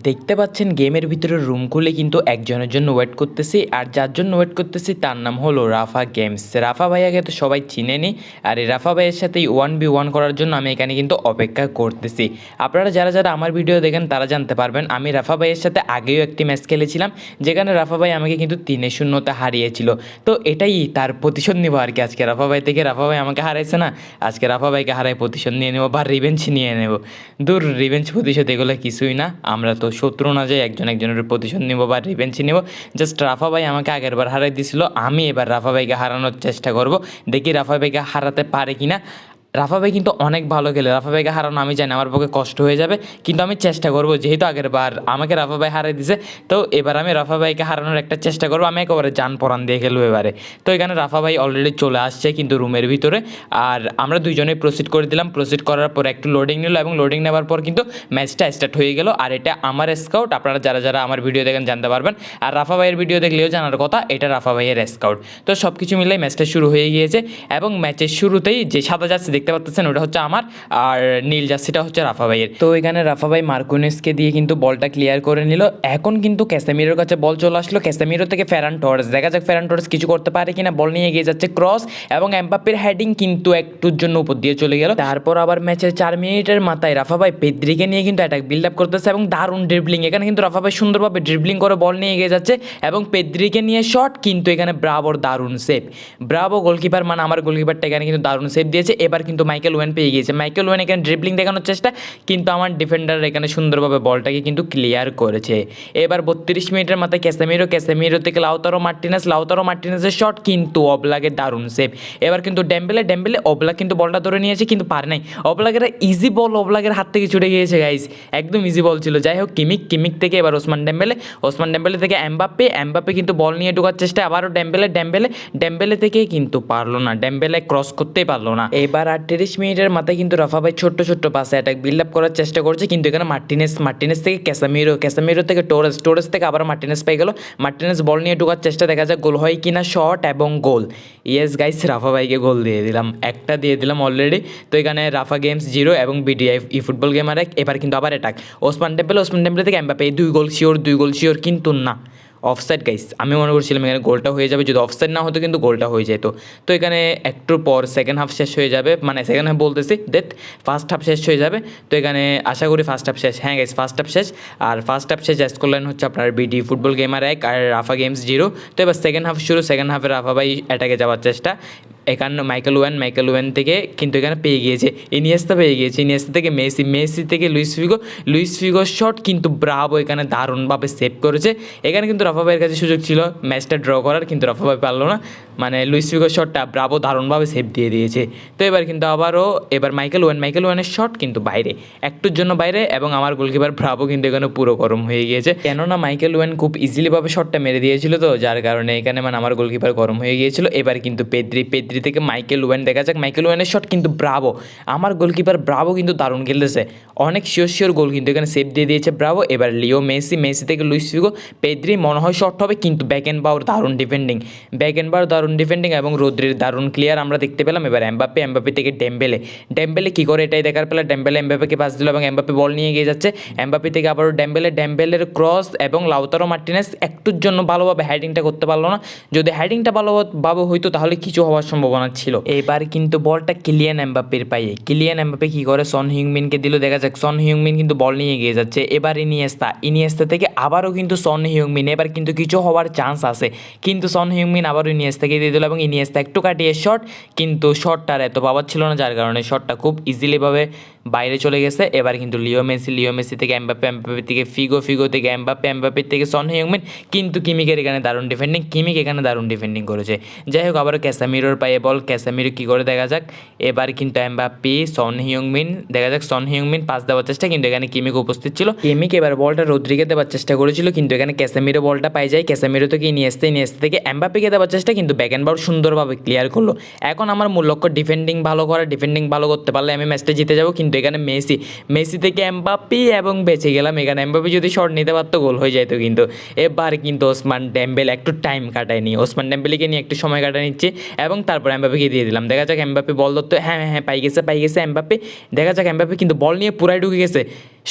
দেখতে পাচ্ছেন গেমের ভিতরে রুম খুলে কিন্তু একজনের জন্য ওয়েট করতেছি, আর যার জন্য ওয়েট করতেছি তার নাম হলো রাফা গেমস রাফা ভাইয়াকে তো সবাই চিনে চিনেনি আর এই রাফা ভাইয়ের সাথে ওয়ান বি ওয়ান করার জন্য আমি এখানে কিন্তু অপেক্ষা করতেছি। আপনারা যারা যারা আমার ভিডিও দেখেন তারা জানতে পারবেন, আমি রাফা ভাইয়ের সাথে আগেও একটি ম্যাচ খেলেছিলাম, যেখানে রাফা ভাই আমাকে কিন্তু তিনে শূন্যতে হারিয়েছিল। তো এটাই তার প্রতিশোধ নেব আর কি, আজকে রাফা ভাই থেকে রাফা ভাই আমাকে হারাইছে না, আজকে রাফা ভাইকে হারাই প্রতিশোধ নিয়ে নেব বা রিভেঞ্জ নিয়ে নেব। দূর রিভেঞ্জ প্রতিশোধ এগুলো কিছুই না, আমরা তো শত্রু না যে একজন একজনের প্রতিশোধ নিব বা রিভেঞ্জ নেব। জাস্ট রাফা ভাই আমাকে আগের বার হারাই দিছিল, আমি এবার রাফা ভাইকে হারানোর চেষ্টা করব। দেখি রাফা ভাইকে হারাতে পারে কিনা। রাফা ভাই কিন্তু অনেক ভালো খেলে। রাফা ভাইকে হারানো আমি জানি, আমার পক্ষে কষ্ট হয়ে যাবে, কিন্তু আমি চেষ্টা করব যেহেতু আগের বার আমাকে রাফা ভাই হারাই দিছে, তো এবার আমি রাফা ভাইকে হারানোর একটা চেষ্টা করব, আমি একেবারে যান পরান দিয়ে খেলব এবারে। তো এখানে রাফা ভাই অলরেডি চলে আসছে কিন্তু রুমের ভিতরে, আর আমরা দুইজনেই প্রসিড করে দিলাম। প্রসিড করার পর একটু লোডিং নিল এবং লোডিং নেওয়ার পর কিন্তু ম্যাচটা স্টার্ট হয়ে গেল, আর এটা আমার স্কাউট আপনারা যারা যারা আমার ভিডিও দেখেন জানতে পারবেন। আর রাফা ভাইয়ের ভিডিও দেখলেও জানার কথা, এটা রাফা ভাইয়ের স্কাউট তো সব কিছু মিলে ম্যাচটা শুরু হয়ে গিয়েছে, এবং ম্যাচের শুরুতেই যে সাদা জার্সি দেখতে পাচ্ছেন ওটা হচ্ছে আমার। আর নীল জার্সিটা হচ্ছে রাফা ভাইয়ের। তো এখানে রাফা ভাই মার্কুনেসকে দিয়ে কিন্তু বলটা ক্লিয়ার করে নিল। এখন কিন্তু ক্যাসেমিরোর কাছে বল চলে আসলো। ক্যাসেমিরো থেকে ফেরান টর্স। দেখা যাক ফেরান টর্স কিছু করতে পারে কিনা। বল নিয়ে এগিয়ে যাচ্ছে ক্রস এবং এমবাপ্পের হেডিং কিন্তু একটুর জন্য উপর দিয়ে চলে গেল। তারপর আবার ম্যাচের চার মিনিটের মাথায় রাফা ভাই পেদ্রিকে নিয়ে কিন্তু অ্যাটাক বিল্ড আপ করতেছে এবং দারুণ ড্রিবলিং এখানে কিন্তু রাফা ভাই সুন্দরভাবে ড্রিবলিং করে বল নিয়ে এগিয়ে যাচ্ছে এবং পেদ্রিকে নিয়ে শট কিন্তু এখানে ব্রাভোর দারুণ সেভ ব্রাভো গোলকিপার মানে আমার গোলকিপারটা এখানে কিন্তু দারুণ সেভ দিয়েছে। এবার কিন্তু মাইকেল ওয়েন পেয়ে গিয়েছে। মাইকেল ওয়েন এখানে ড্রিবলিং দেখানোর চেষ্টা, কিন্তু আমার ডিফেন্ডার এখানে সুন্দরভাবে বলটাকে কিন্তু ক্লিয়ার করেছে। এবার বত্রিশ মিনিটের মাথায় ক্যাসামিরো ক্যাসামিরো থেকে লাউতারো মার্টিনেস লাউতারো মার্টিনেসের শট কিন্তু অবলাগে দারুণ সেভ এবার কিন্তু ডেম্বেলে ডেম্বেলে অবলাগ কিন্তু বলটা ধরে নিয়েছে, কিন্তু পারে নাই। অবলাগের ইজি বল অবলাগের হাত থেকে ছুটে গিয়েছে গাইস একদম ইজি বল ছিল। যাই হোক, কিমিক কিমিক থেকে এবার ওসমান ডেম্বেলে ওসমান ডেম্বেলে থেকে এমবাপ্পে এমবাপ্পে কিন্তু বল নিয়ে ঢোকার চেষ্টা, আবারও ডেম্বেলে ডেম্বেলে ডেম্বেলে থেকে কিন্তু পারল না। ডেম্বেলে ক্রস করতেই পারল না। এবার আটত্রিশ মিনিটের মাথায় কিন্তু রাফা ভাই ছোট্ট ছোট্ট পাশে অ্যাটাক বিল্ড আপ করার চেষ্টা করছে, কিন্তু এখানে মার্টিনেস মার্টিনেস থেকে ক্যাসামিরো ক্যাসামিরো থেকে টোরেস টোরেস থেকে আবার মার্টিনেস পেয়ে গেল। মার্টিনেস বল নিয়ে ঢোকার চেষ্টা দেখা যাক গোল হয় কিনা শট এবং গোল ইয়েস গাইস রাফা ভাইকে গোল দিয়ে দিলাম। একটা দিয়ে দিলাম অলরেডি তো এখানে রাফা গেমস জিরো এবং বিডিআই ই ফুটবল গেম আর এক, এবার কিন্তু আবার attack Ousmane Dembele Ousmane Dembele থেকে এমবাপে দুই গোল শিওর দুই গোল শিওর কিন্তু না। অফসাইড গাইস আমি মনে করছিলাম এখানে গোলটা হয়ে যাবে। যদি অফসাইড না হতো কিন্তু গোলটা হয়ে যেত। তো এখানে একটু পর সেকেন্ড হাফ শেষ হয়ে যাবে। মানে সেকেন্ড হাফ বলতেছি দেখ ফার্স্ট হাফ শেষ হয়ে যাবে। তো এখানে আশা করি ফার্স্ট হাফ শেষ। হ্যাঁ গাইস ফার্স্ট হাফ শেষ। আর ফার্স্ট হাফ শেষ স্কোর করলেন হচ্ছে আপনার বিডি ফুটবল গেমার এক আর রাফা গেমস জিরো তো এবার সেকেন্ড হাফ শুরু। সেকেন্ড হাফে রাফা ভাই অ্যাটাকে যাওয়ার চেষ্টা। এখানে মাইকেল ওয়ান মাইকেল ওয়ান থেকে কিন্তু এখানে পেয়ে গিয়েছে। ইনিয়েস্তা পেয়ে গিয়েছে, ইনিয়েস্তা থেকে মেসি মেসি থেকে Luis Figo. Luis Figo shot কিন্তু ব্রাভো এখানে দারুণভাবে সেভ করেছে। এখানে কিন্তু রফা ভাইয়ের কাছে সুযোগ ছিল ম্যাচটা ড্র করার, কিন্তু রফা ভাই পারল না। মানে লুইস ফিগোর শটটা ব্রাভো দারুণভাবে সেভ দিয়ে দিয়েছে। তো এবার কিন্তু আবারও, এবার মাইকেল ওয়ান, মাইকেল ওয়ানের শট কিন্তু বাইরে। একটুর জন্য বাইরে এবং আমার গোলকিপার ব্রাভো কিন্তু এখানে পুরো গরম হয়ে গিয়েছে। কেননা মাইকেল ওয়ান খুব ইজিলিভাবে শটটা মেরে দিয়েছিল তো, যার কারণে এখানে মানে আমার গোলকিপার গরম হয়ে গিয়েছিল। এবার কিন্তু পেদ্রি পেদ্রি থেকে মাইকেল ওয়েন, দেখা যাক মাইকেল ওয়েনের শট কিন্তু ব্রাভো আমার গোলকিপার ব্রাভো কিন্তু দারুণ খেলতেছে। অনেক শিওর শিওর গোল কিন্তু এখানে সেভ দিয়ে দিয়েছে ব্রাভো এবার লিও মেসি মেসি থেকে লুইস ফিগো পেদ্রি মনে হয় শট হবে কিন্তু ব্যাক এন্ড বাউর দারুণ ডিফেন্ডিং ব্যাক এন্ড বাউর দারুণ ডিফেন্ডিং এবং রোদ্রির দারুণ ক্লিয়ার আমরা দেখতে পেলাম। এবার এমবাপ্পে এমবাপ্পে থেকে ডেম্বেলে। ডেম্বেলে কী করে এটাই দেখার পেলে, ডেম্বেলে এমবাপ্পেকে পাস দিল এবং এমবাপ্পে বল নিয়ে গিয়ে যাচ্ছে। এমবাপ্পে থেকে আবারও ডেম্বেলে, ডেম্বেলের ক্রস এবং লাউতারো মার্টিনেস একটুর জন্য ভালোভাবে হেডিংটা করতে পারল না। যদি হেডিংটা ভালোভাবে হইতো, তাহলে কিছু হওয়ার সম্ভাবনা ছিল। এবার কিন্তু বলটা কিলিয়ান এমবাপ্পের পায়ে। কিলিয়ান এমবাপ্পে কী করে? সন হিউমিনকে দিল। দেখা যাক, সন হিউমিন কিন্তু বল নিয়ে গিয়ে যাচ্ছে। এবার ইনিয়েস্তা ইনিয়েস্তা থেকে আবারও কিন্তু সন হিউমিন। এবার কিন্তু কিছু হওয়ার চান্স আছে। কিন্তু সন হিউংমিন আবারও ইনিয়েস্তাকে দিয়ে দিল এবং ইনিয়েস্তা একটু কাটিয়ে শট কিন্তু শটটার এত পাওয়ার ছিল না, যার কারণে শটটা খুব ইজিলিভাবে বাইরে চলে গেছে। এবার কিন্তু লিও মেসি লিও মেসি থেকে এমবাপ্পে এমবাপ্পে থেকে ফিগো ফিগো থেকে এমবাপ্পে এমবাপ্পে থেকে সন হিউংমিন, কিন্তু কিমিকের এখানে দারুণ ডিফেন্ডিং কিমিক এখানে দারুণ ডিফেন্ডিং করেছে। যাই হোক আবার ক্যাসামিরোর পায়ে বল, ক্যাসামিরো কী করে দেখা যাক। এবার কিন্তু এমবাপ্পি, সন হিউংমিন, দেখা যাক সন হিউংমিন পাস দেওয়ার চেষ্টা, কিন্তু এখানে কিমিক উপস্থিত ছিল। কিমিক এবার বলটা রোদ্রিকে দেওয়ার চেষ্টা করেছিল, কিন্তু এখানে ক্যাসামিরো বলটা পাই যায়। ক্যাসামিরো থেকে নিয়ে আসতে নিয়ে আসতে থেকে এমবাপ্পিকে দেওয়ার চেষ্টা, কিন্তু ব্যাক অ্যান্ড বল সুন্দরভাবে ক্লিয়ার করল। এখন আমার মূল লক্ষ্য ডিফেন্ডিং ভালো করা ডিফেন্ডিং ভালো করতে পারলে আমি ম্যাচটা জিতে যাব, কিন্তু কিন্তু এখানে মেসি মেসি থেকে এমবাপ্পি এবং বেঁচে গেলাম। এখানে এমবাপ্পি যদি শর্ট নিতে পারতো, গোল হয়ে যেত কিন্তু। এবার কিন্তু ওসমান ডেম্বেল একটু টাইম কাটায়নি। ওসমান ডেম্বেলিকে নিয়ে একটু সময় কাটা নিচ্ছে এবং তারপর এমবাপ্পিকে দিয়ে দিলাম। দেখা যাক এমবাপ্পি বল ধরতো হ্যাঁ হ্যাঁ হ্যাঁ পাই গেছে পাই গেছে এমবাপ্পি। দেখা যাক এমবাপ্পি কিন্তু বল নিয়ে পুরাই ঢুকে গেছে।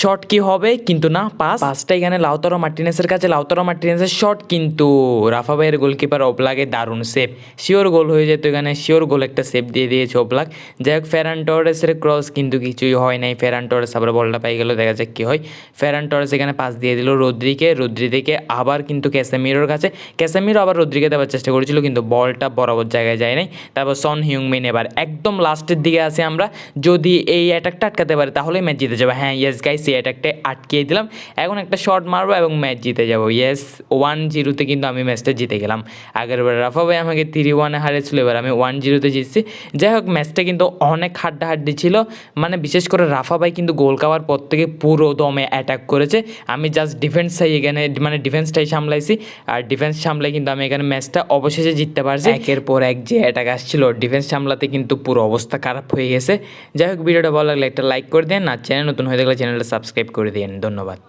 শট কি হবে? কিন্তু না পাস পাসটা এখানে লাউতারো মার্টিনেসের কাছে। লাউতারো মার্টিনেসের শট কিন্তু রাফা ভাইয়ের গোলকিপার ওবলাকে দারুণ সেভ শিওর গোল হয়ে যেত এখানে। শিওর গোল একটা সেভ দিয়ে দিয়েছে ওবলাক যাই হোক ফেরান টরেসের ক্রস কিন্তু কিছুই হয় নাই। ফেরান টরেস আবার বলটা পাই গেল, দেখা যাক কী হয়। ফেরান টরেস এখানে পাস দিয়ে দিল রদ্রিকে রদ্রি থেকে আবার কিন্তু ক্যাসামিরোর কাছে। ক্যাসামিরো আবার রদ্রিকে দেওয়ার চেষ্টা করেছিল, কিন্তু বলটা বরাবর জায়গায় যায় নাই। তারপর সন হিউংমিন এবার একদম লাস্টের দিকে আছে আমরা। যদি এই অ্যাটাকটা আটকাতে পারি তাহলে ম্যাচ জিতে যাব। হ্যাঁ ইয়েস গাইস এই অ্যাটাকটা আটকিয়ে দিলাম। এখন একটা শট মারবো এবং ম্যাচ জিতে যাব। ইয়েস ওয়ান জিরোতে কিন্তু আমি ম্যাচটা জিতে গেলাম। আগের বার রাফা ভাই আমাকে থ্রি ওয়ানে হারিয়েছিল, এবার আমি ওয়ান জিরোতে জিতছি। যাই হোক ম্যাচটা কিন্তু অনেক হাড্ডাহাড্ডি ছিল। মানে বিশেষ করে রাফা ভাই কিন্তু গোল খাওয়ার পর থেকে পুরো দমে অ্যাটাক করেছে। আমি জাস্ট ডিফেন্সটাই এখানে মানে ডিফেন্সটাই সামলাইছি। আর ডিফেন্স সামলাই কিন্তু আমি এখানে ম্যাচটা অবশেষে জিততে পারছি। একের পর এক যে অ্যাটাক আসছিল ডিফেন্স সামলাতে কিন্তু পুরো অবস্থা খারাপ হয়ে গেছে। যাই হোক, ভিডিওটা ভালো লাগলে একটা লাইক করে দেন। আর চ্যানেল নতুন হয়ে থাকলে চ্যানেলটা সাবস্ক্রাইব করে দিন ধন্যবাদ।